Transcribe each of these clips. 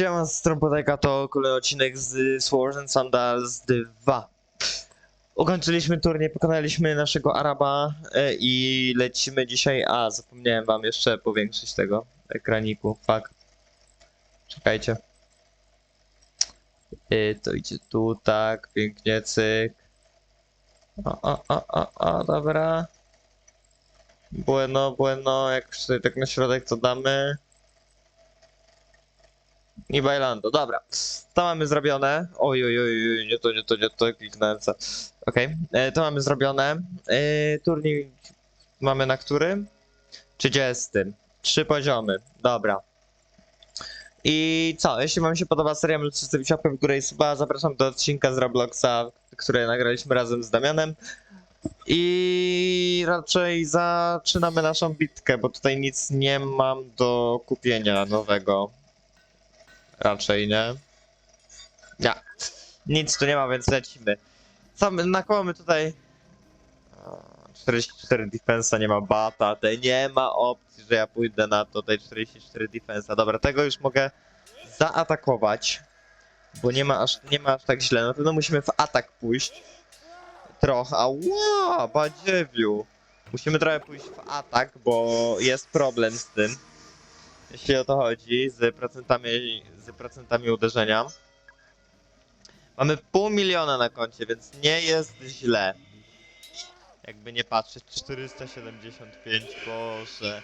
Siema, z Trompoteka to kolejny odcinek z Swords and Sandals 2. Ukończyliśmy turniej, pokonaliśmy naszego Araba e, i lecimy dzisiaj... A, zapomniałem wam jeszcze powiększyć tego ekraniku, fuck. Czekajcie. E, to idzie tu, tak, pięknie, cyk. O, o, o, o, o, dobra. Bueno, bueno, jak już sobie tak na środek to damy. I bailando, dobra. To mamy zrobione. Oj, oj, oj, nie to, nie to, nie to, kliknąłem co. Okej, e, to mamy zrobione. E, turniej mamy na którym? 30. Trzy poziomy, dobra. I co, jeśli wam się podoba seria, możecie zostawić w górę i suba. Zapraszam do odcinka z Robloxa, który nagraliśmy razem z Damianem. I raczej zaczynamy naszą bitkę, bo tutaj nic nie mam do kupienia nowego. Raczej nie. Nie. Nic tu nie ma, więc lecimy. Co my, na koło my tutaj... O, 44 defensa, nie ma bata, tutaj nie ma opcji, że ja pójdę na to, tutaj 44 defensa. Dobra, tego już mogę zaatakować, bo nie ma aż, nie ma aż tak źle. Na pewno musimy w atak pójść. Trochę, ała, badziewiu. Musimy trochę pójść w atak, bo jest problem z tym jeśli o to chodzi, z procentami, z procentami uderzenia. Mamy pół miliona na koncie, więc nie jest źle. Jakby nie patrzeć, 475, boże.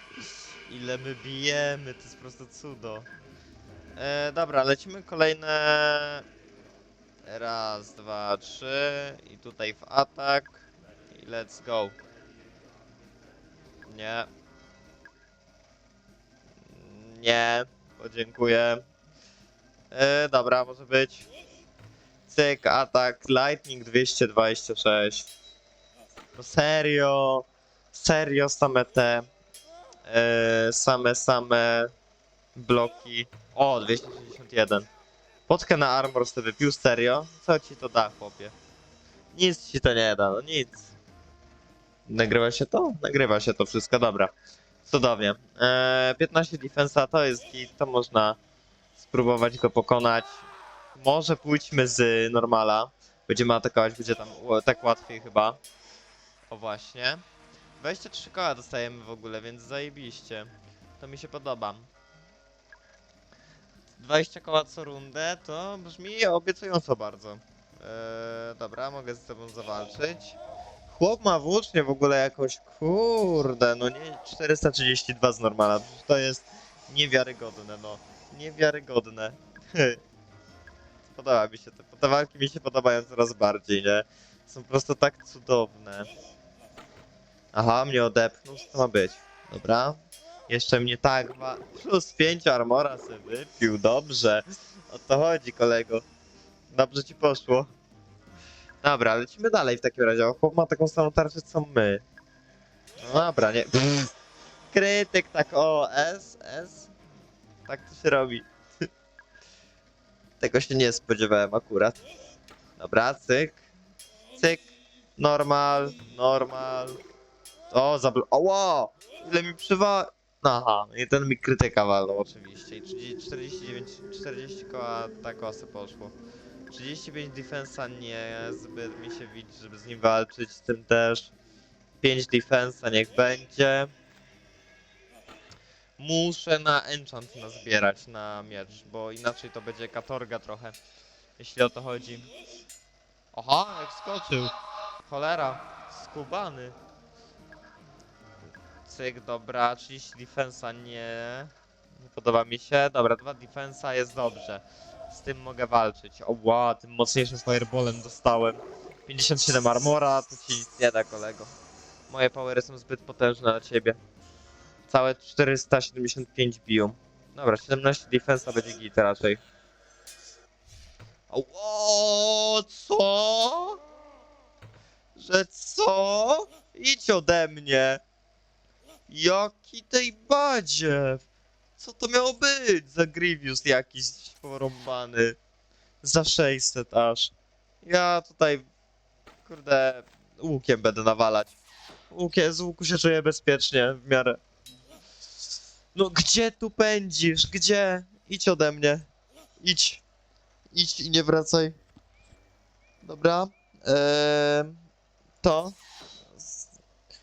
Ile my bijemy, to jest po prostu cudo. E, dobra, lecimy kolejne... Raz, dwa, trzy i tutaj w atak. I let's go. Nie, nie, podziękuję. E, dobra, może być. Cyk, atak, lightning 226. No serio, serio same te, e, same, same bloki. O, 261. Potkę na armor sobie wypił, serio? Co ci to da, chłopie? Nic ci to nie da, no nic. Nagrywa się to? Nagrywa się to wszystko, dobra. Cudownie. Eee, 15 defensa to jest git, to można spróbować go pokonać. Może pójdźmy z normala. Będziemy atakować, będzie tam tak łatwiej chyba. O właśnie. 23 koła dostajemy w ogóle, więc zajebiście. To mi się podoba. 20 koła co rundę to brzmi obiecująco bardzo. Eee, dobra, mogę z tobą zawalczyć. Chłop ma włócznie w ogóle jakąś, kurde, no nie, 432 z normala, to jest niewiarygodne, no, niewiarygodne. Podoba mi się to, te walki mi się podobają coraz bardziej, nie? Są po prostu tak cudowne. Aha, mnie odepchnął, co to ma być? Dobra. Jeszcze mnie tak ma... Plus 5 armora sobie wypił, dobrze. O to chodzi, kolego. Dobrze ci poszło. Dobra, lecimy dalej w takim razie. Chłop ma taką samą tarczę co my. No dobra, nie. Pff. Krytyk tak o, S, S. Tak to się robi. Tego się nie spodziewałem akurat. Dobra, cyk. Cyk. Normal, normal. O, zabl... Oło! Ile mi przywa... Aha, i ten mi krytyka walnął oczywiście. I 30, 49, 40 koła tak osy poszło. 35 defensa nie, zbyt mi się widzi, żeby z nim walczyć, z tym też. 5 defensa niech będzie. Muszę na enchant nazbierać na miecz, bo inaczej to będzie katorga trochę, jeśli o to chodzi. Aha, jak skoczył. Cholera, skubany. Cyk, dobra, 30 defensa nie. Nie podoba mi się. Dobra, dwa defensa jest dobrze. Z tym mogę walczyć. O wow, tym mocniejszym fireballem dostałem. 57 armora, to ci nic nie da, kolego. Moje powery są zbyt potężne na ciebie. Całe 475 biją. Dobra, 17 defensa będzie git raczej. O, co? Że co? Idź ode mnie. Jaki tej badziew. Co to miało być za Grievous jakiś porąbany? Za 600 aż. Ja tutaj, kurde, łukiem będę nawalać. Łukiem, z łuku się czuję bezpiecznie w miarę. No gdzie tu pędzisz? Gdzie? Idź ode mnie. Idź. Idź i nie wracaj. Dobra. Eee, to.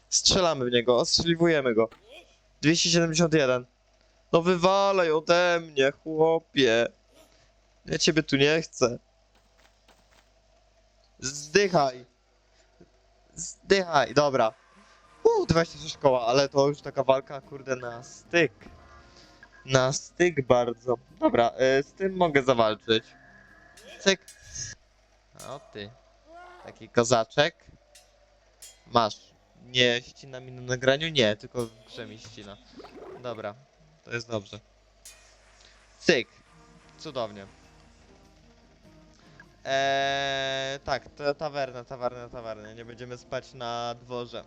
Strzelamy w niego, ostrzeliwujemy go. 271. No wywalaj ode mnie, chłopie. Ja ciebie tu nie chcę. Zdychaj. Zdychaj, dobra. Uuu, 26 koła, ale to już taka walka, kurde, na styk. Na styk bardzo. Dobra, y, z tym mogę zawalczyć. Cyk. O ty. Taki kozaczek. Masz. Nie ścina mi na nagraniu? Nie, tylko w grze mi ścina. Dobra, to jest dobrze. Cyk. Cudownie. Eee, tak, to tawerna, tawerna, tawerna. Nie będziemy spać na dworze.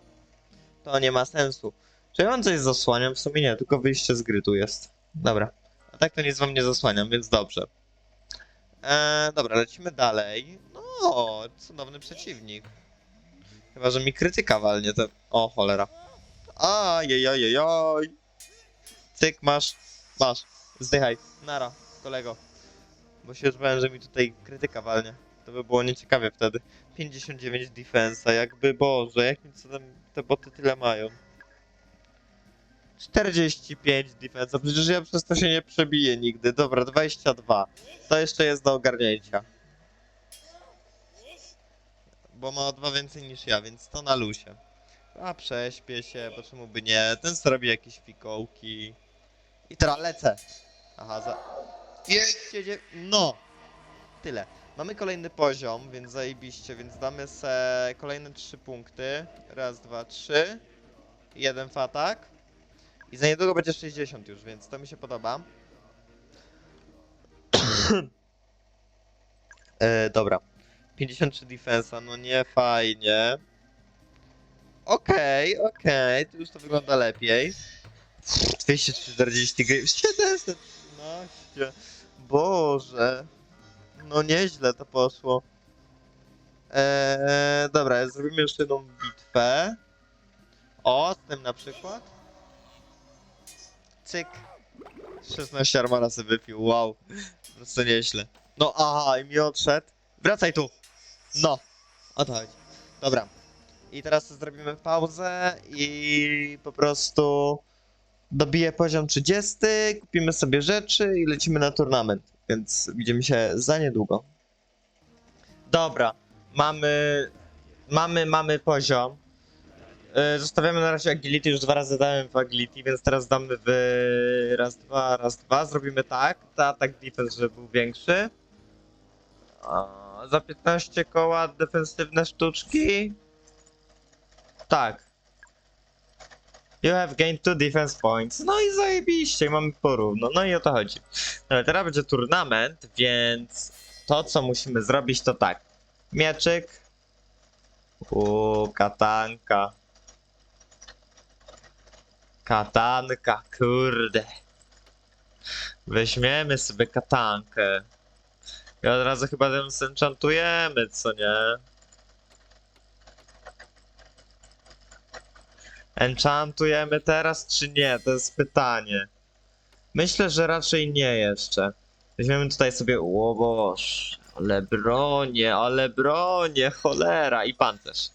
To nie ma sensu. Czy ja mam coś zasłaniam? W sumie nie, tylko wyjście z gry tu jest. Dobra. A tak to nic wam nie zasłaniam, więc dobrze. Eee, dobra, lecimy dalej. No, cudowny przeciwnik. Chyba, że mi krytyka walnie to... O, cholera. Ajajajajaj. Cyk, masz. Masz. Zdychaj. Nara, kolego. Bo się już bałem, że mi tutaj krytyka walnie. To by było nieciekawie wtedy. 59 defensa, jakby Boże, jakim cudem te boty tyle mają. 45 defensa, przecież ja przez to się nie przebiję nigdy. Dobra, 22. To jeszcze jest do ogarnięcia. Bo ma o dwa więcej niż ja, więc to na lusie. A prześpię się, bo czemu by nie? Ten sobie robi jakieś fikołki. I teraz lecę. Aha, za... Jedźcie, dzie... No! Tyle. Mamy kolejny poziom, więc zajebiście, więc damy se kolejne trzy punkty. Raz, dwa, trzy. Jeden fatak. I za niedługo będzie 60 już, więc to mi się podoba. e, dobra. 53 defensa, no nie fajnie. Okej, okej, tu już to wygląda lepiej. 240 gry, 713. Boże. No nieźle to poszło. Eee, dobra, zrobimy jeszcze jedną bitwę. O, z tym na przykład. Cyk. 16 armara sobie wypił, wow. Prostu nieźle. No aha, i mi odszedł. Wracaj tu. No. O to chodzi. Dobra. I teraz zrobimy pauzę i po prostu dobiję poziom 30, kupimy sobie rzeczy i lecimy na turnament. Więc widzimy się za niedługo. Dobra, mamy. Mamy, mamy poziom. Yy, zostawiamy na razie agility, już dwa razy dałem w agility, więc teraz damy w raz, dwa, raz, dwa. Zrobimy tak. Ta atak defense, żeby był większy. Za 15 koła defensywne sztuczki. Tak. You have gained two defense points. No i zajebiście, mamy porówno. No i o to chodzi. Ale teraz będzie turnament, więc to co musimy zrobić to tak. Mieczyk. Uuu, katanka. Katanka, kurde. Weźmiemy sobie katankę. I od razu chyba ją zenchantujemy, co nie? Enchantujemy teraz czy nie? To jest pytanie. Myślę, że raczej nie jeszcze. Weźmiemy tutaj sobie. O Boże, ale bronie, ale bronie, cholera i pancerz.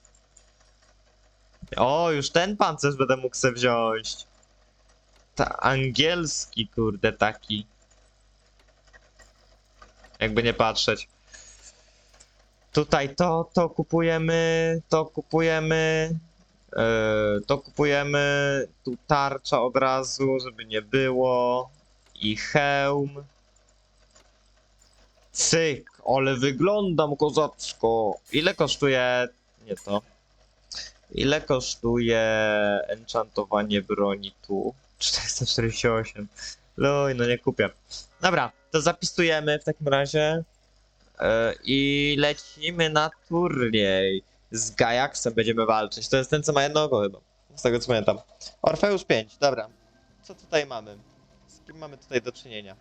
O, już ten pancerz będę mógł sobie wziąć. Ta angielski, kurde, taki. Jakby nie patrzeć. Tutaj to, to kupujemy, to kupujemy. Yy, to kupujemy tu tarcza od razu, żeby nie było. I hełm. Cyk, ale wyglądam kozacko. Ile kosztuje... Nie to. Ile kosztuje enchantowanie broni tu? 448. Luj, no nie kupię. Dobra, to zapisujemy w takim razie. Yy, I lecimy na turniej z Gajaksem będziemy walczyć. To jest ten, co ma jednego chyba. Z tego co pamiętam. Orfeusz 5, dobra. Co tutaj mamy? Z kim mamy tutaj do czynienia?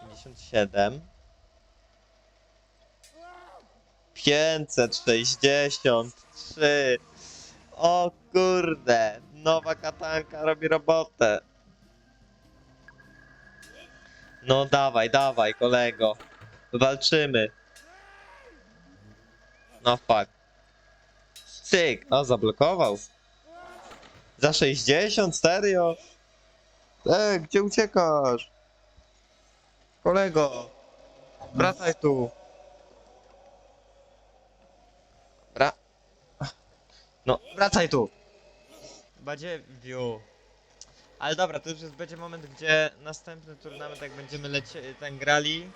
57. 563. O kurde. Nowa katanka robi robotę. No dawaj, dawaj, kolego. Walczymy. No fuck. Cyk, o zablokował. Za 60, serio? E, gdzie uciekasz? Kolego, wracaj tu. Bra... No, wracaj tu. Badziewiu. Ale dobra, to już jest, będzie moment, gdzie następny turnament, jak będziemy lecie, ten grali,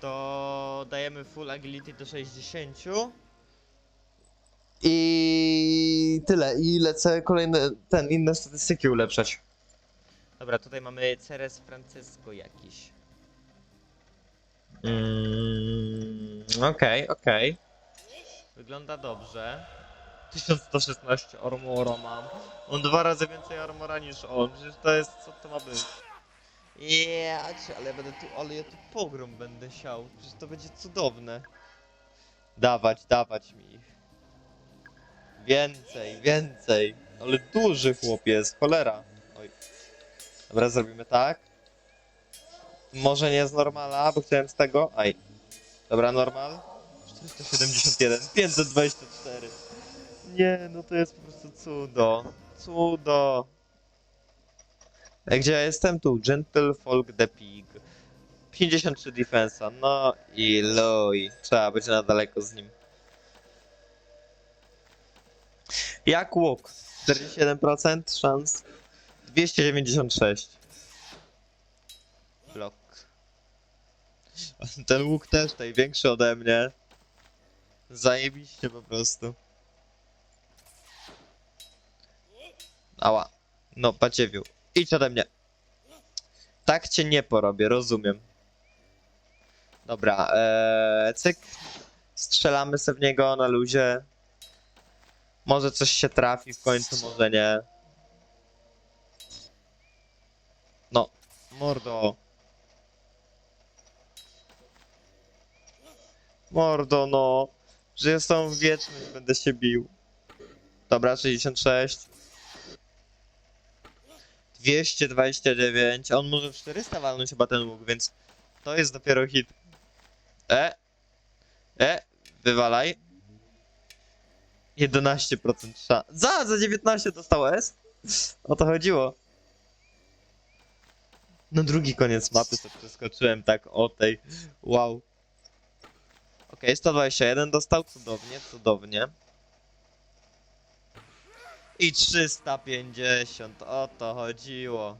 to dajemy full agility do 60. I tyle. I lecę kolejne, ten, inne statystyki ulepszać. Dobra, tutaj mamy Ceres Francesco jakiś. Mm, Okej, okej. Wygląda dobrze. 1116 armora mam. On dwa razy więcej armora niż on. Przecież to jest, co to ma być? Jać, ale będę tu, ale ja tu pogrom będę siał. Przecież to będzie cudowne. Dawać, dawać mi ich. Więcej, więcej. Ale duży chłop jest, cholera. Oj. Dobra, zrobimy tak. Może nie z normala, bo chciałem z tego. Aj. Dobra, normal. 471, 524. Nie, no to jest po prostu cudo. Cudo. E, Gdzie ja jestem? Tu. Gentle Folk the Pig. 53 defensa. No i loj. Trzeba być na daleko z nim. Jak łuk? 47% szans. 296. Blok. Ten łuk też tutaj większy ode mnie. Zajebiście po prostu. Ała. No, paciewiu. Idź ode mnie. Tak cię nie porobię, rozumiem. Dobra, ee, cyk. Strzelamy sobie w niego na luzie. Może coś się trafi w końcu, może nie. No, mordo. Mordo, no. Że jest tą wieczność, będę się bił. Dobra, 66. 229. On może w 400 walnąć chyba ten łuk, więc to jest dopiero hit. E. E. Wywalaj. 11% szans. Za, za 19 dostał S? O to chodziło. No drugi koniec mapy sobie przeskoczyłem tak o tej. Wow. Okej, 121 dostał, cudownie, cudownie. I 350, o to chodziło.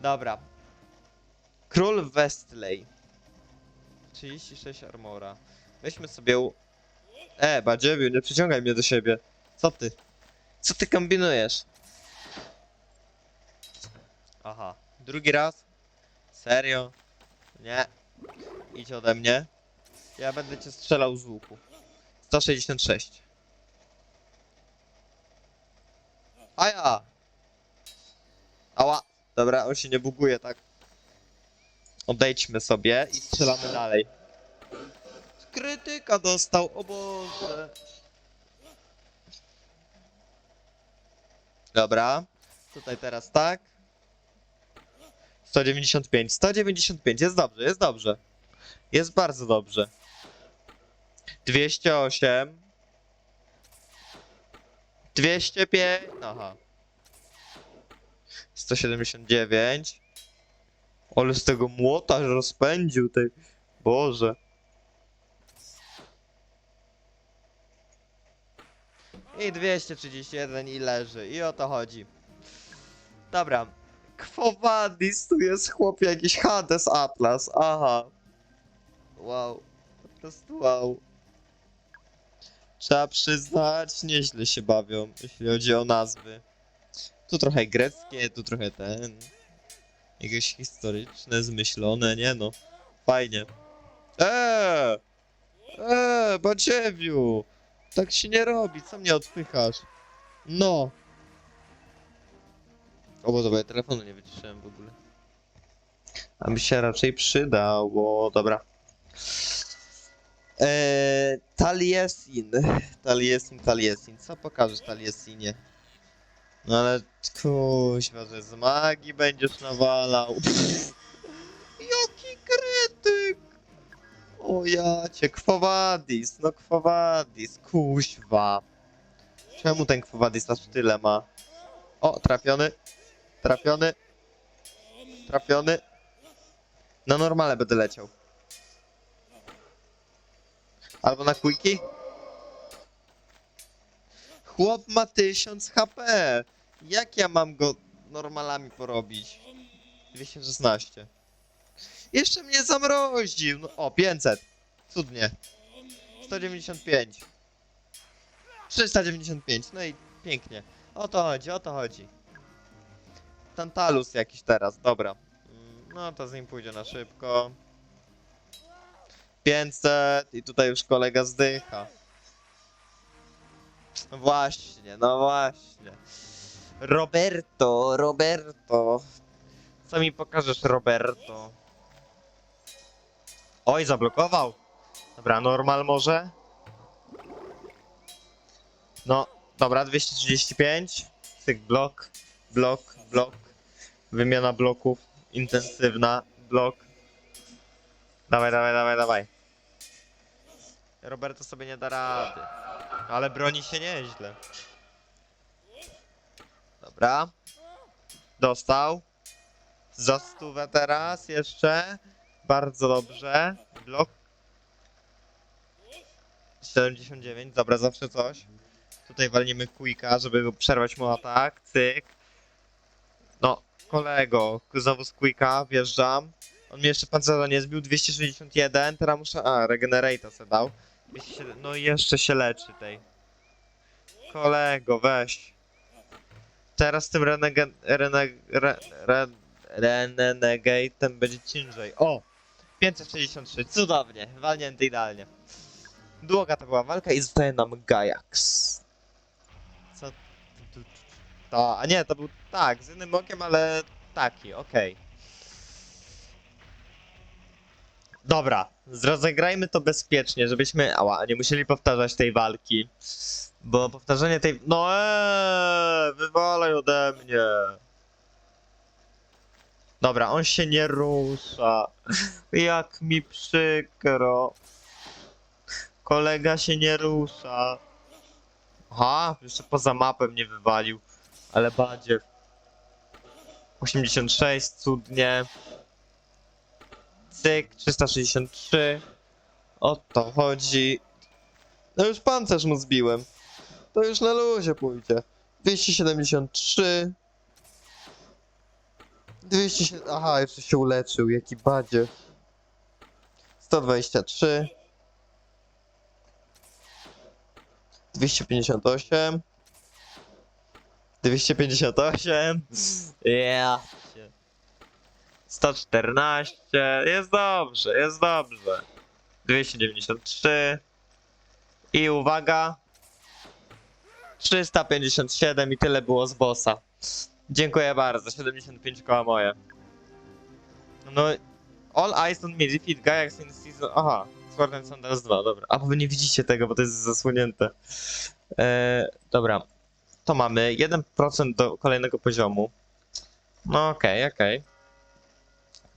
Dobra. Król Westley. 36 armora. Weźmy sobie u... E, Badziewiu, nie przyciągaj mnie do siebie. Co ty? Co ty kombinujesz? Aha. Drugi raz? Serio? Nie. Idź ode mnie. Ja będę cię strzelał z łuku. 166. A ja! Ała! Dobra, on się nie buguje, tak? Odejdźmy sobie i strzelamy dalej. Krytyka dostał, o Boże. Dobra. Tutaj teraz tak. 195. 195. Jest dobrze, jest dobrze. Jest bardzo dobrze. 208. 205. Aha. 179. Ale z tego młota rozpędził tej. Boże. I 231 i leży. I o to chodzi. Dobra. Kwowadis, tu jest chłop jakiś Hades Atlas. Aha. Wow. Po prostu wow. Trzeba przyznać, nieźle się bawią, jeśli chodzi o nazwy. Tu trochę greckie, tu trochę ten. Jakieś historyczne, zmyślone, nie no. Fajnie. Eee! Eee, Badziewiu! Tak się nie robi, co mnie odpychasz? No! O bo ja telefonu nie wyciszyłem w ogóle. A mi się raczej przydało, dobra. Eee, Taliesin. Taliesin, Taliesin. Co pokażesz Taliesinie? No ale kuźwa, że z magii będziesz nawalał. Ja No ja cię, Kwowadis, no Kwowadis, kuźwa. Czemu ten Kwowadis aż tyle ma? O, trafiony, trafiony, trafiony. Na normale będę leciał. Albo na quickie? Chłop ma 1000 HP. Jak ja mam go normalami porobić? 216. Jeszcze mnie zamroził. No, o, 500. Cudnie. 195. 395. No i pięknie. O to chodzi, o to chodzi. Tantalus jakiś teraz, dobra. Mm, No to z nim pójdzie na szybko. 500 i tutaj już kolega zdycha. No właśnie, no właśnie. Roberto, Roberto. Co mi pokażesz, Roberto? Oj, zablokował. Dobra, normal może. No, dobra, 235. Cyk, blok, blok, blok. Wymiana bloków intensywna, blok. Dawaj, dawaj, dawaj, dawaj. Roberto sobie nie da rady. Ale broni się nieźle. Dobra. Dostał. Za stówę teraz jeszcze. Bardzo dobrze. Blok. 79, dobra, zawsze coś. Tutaj walniemy quicka, żeby przerwać mu atak. Cyk. No, kolego, znowu z quicka, wjeżdżam. On mnie jeszcze pancerza nie zbił, 261, teraz muszę... A, regenerate se dał. 207, no jeszcze się leczy tej. Kolego, weź. Teraz tym renegen... Reneg... Re, re, Renegatem będzie ciężej. O! 563, cudownie, walnięty idealnie. Długa to była walka i zostaje nam Gajax. Co? To, a nie, to był tak, z innym okiem, ale taki, okej. Dobra, rozegrajmy to bezpiecznie, żebyśmy, ała, nie musieli powtarzać tej walki. Bo powtarzanie tej... No eee, wywalaj ode mnie. Dobra, on się nie rusza. Jak mi przykro. Kolega się nie rusza. Aha, jeszcze poza mapę mnie wywalił. Ale badziew. 86, cudnie. Cyk, 363. O to chodzi. No już pancerz mu zbiłem. To już na luzie pójdzie. 273. 207. Aha, jeszcze się uleczył, jaki badziew. 123. 258. 258. Ja. 114. Jest dobrze, jest dobrze. 293. I uwaga. 357 i tyle było z bossa. Dziękuję bardzo, 75 koła moje. No, All Eyes on Me, Defeat Gajax in Season... Aha, Sword and Sandals 2, dobra. A, bo wy nie widzicie tego, bo to jest zasłonięte. Eee, dobra. To mamy 1% do kolejnego poziomu. No okej, okej.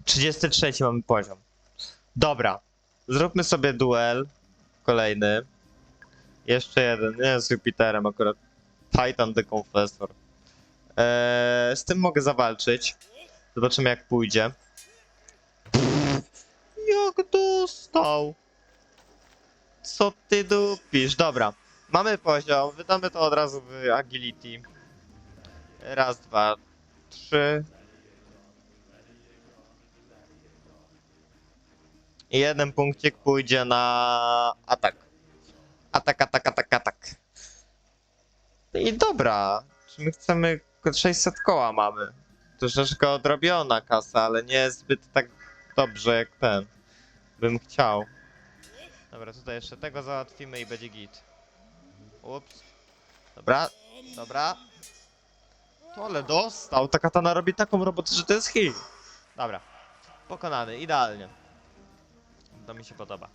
33 mamy poziom. Dobra. Zróbmy sobie duel. Kolejny. Jeszcze jeden. Nie, z Jupiterem akurat. Titan the Confessor. Eee, z tym mogę zawalczyć. Zobaczymy jak pójdzie. Jak dostał? Co ty dupisz? Dobra. Mamy poziom. Wydamy to od razu w agility. Raz, dwa, trzy. Jeden punkcik pójdzie na atak. Atak, atak, atak, atak. I dobra. Czy my chcemy 600 koła mamy? Troszeczkę odrobiona kasa, ale nie zbyt tak dobrze jak ten. Bym chciał. Dobra, tutaj jeszcze tego załatwimy i będzie git. Ups. Dobra, dobra. To ale dostał. Ta katana robi taką robotę, że to jest heal. Dobra. Pokonany, idealnie. To mi się podoba.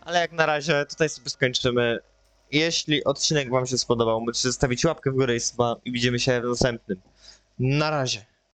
Ale jak na razie tutaj sobie skończymy. Jeśli odcinek wam się spodobał, możecie zostawić łapkę w górę i i widzimy się w następnym. Na razie.